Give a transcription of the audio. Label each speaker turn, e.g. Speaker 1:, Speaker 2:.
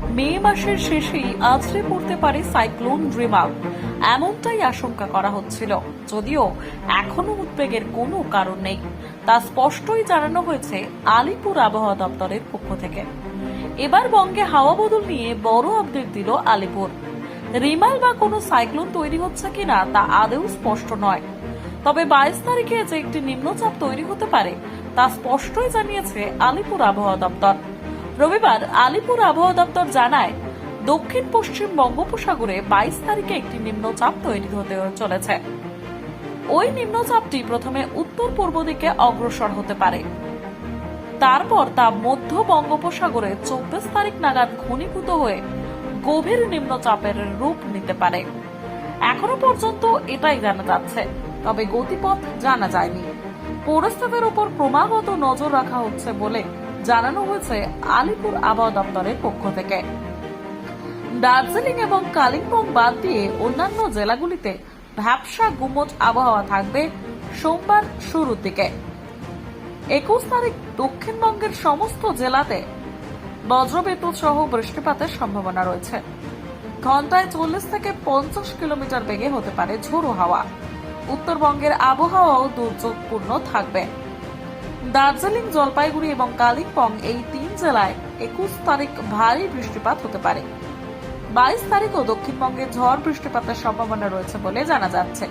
Speaker 1: মে মাসের শেষেই আছড়ে পড়তে পারে সাইক্লোন রিমাল এমনটাই আশঙ্কা করা হচ্ছিল। যদিও এখনও উদ্বেগের কোনো কারণ নেই। তা স্পষ্টই জানানো হয়েছে আলিপুর আবহাওয়া দপ্তরের পক্ষ থেকে। এবার বঙ্গে হাওয়া বদল নিয়ে বড় আপডেট দিল আলিপুর। রিমাল বা কোনো সাইক্লোন তৈরি হচ্ছে কিনা তা আদৌ স্পষ্ট নয়। তবে বাইশ তারিখে যে একটি নিম্নচাপ তৈরি হতে পারে, তা স্পষ্টই জানিয়েছে আলিপুর আবহাওয়া দপ্তর। রবিবার আলিপুর আবহাওয়া দপ্তর জানায়, দক্ষিণ পশ্চিম বঙ্গোপসাগরে বাইশ তারিখে একটি নিম্নচাপ তৈরি হতে চলেছে। ওই নিম্নচাপটি প্রথমে উত্তর পূর্ব দিকে অগ্রসর হতে পারে। তারপর তা মধ্য বঙ্গোপসাগরে চব্বিশ তারিখ নাগাদ ঘনীভূত হয়ে গভীর নিম্নচাপের রূপ নিতে পারে। এখনও পর্যন্ত এটাই জানা যাচ্ছে, তবে গতিপথ জানা যায়নি। পরিস্থিতির উপর ক্রমাগত নজর রাখা হচ্ছে বলে জানানো হয়েছে আলিপুর আবহাওয়া দপ্তরের পক্ষ থেকে। দার্জিলিং এবং কালিম্পং বাদ দিয়ে অন্যান্য জেলাগুলিতে ভ্যাবসা গুমট আবহাওয়া থাকবে সোমবার শুরুর দিকে। একুশ তারিখ দক্ষিণবঙ্গের সমস্ত জেলাতে বজ্রবিদ্যুৎ সহ বৃষ্টিপাতের সম্ভাবনা রয়েছে। ঘন্টায় চল্লিশ থেকে পঞ্চাশ কিলোমিটার বেগে হতে পারে ঝোড়ো হাওয়া। উত্তরবঙ্গের আবহাওয়াও দুর্যোগপূর্ণ থাকবে। দার্জিলিং, জলপাইগুড়ি এবং কালিম্পং এই তিন জেলায় একুশ তারিখ ভারী বৃষ্টিপাত হতে পারে। বাইশ তারিখও দক্ষিণবঙ্গে ঝড় বৃষ্টিপাতের সম্ভাবনা রয়েছে বলে জানা যাচ্ছে।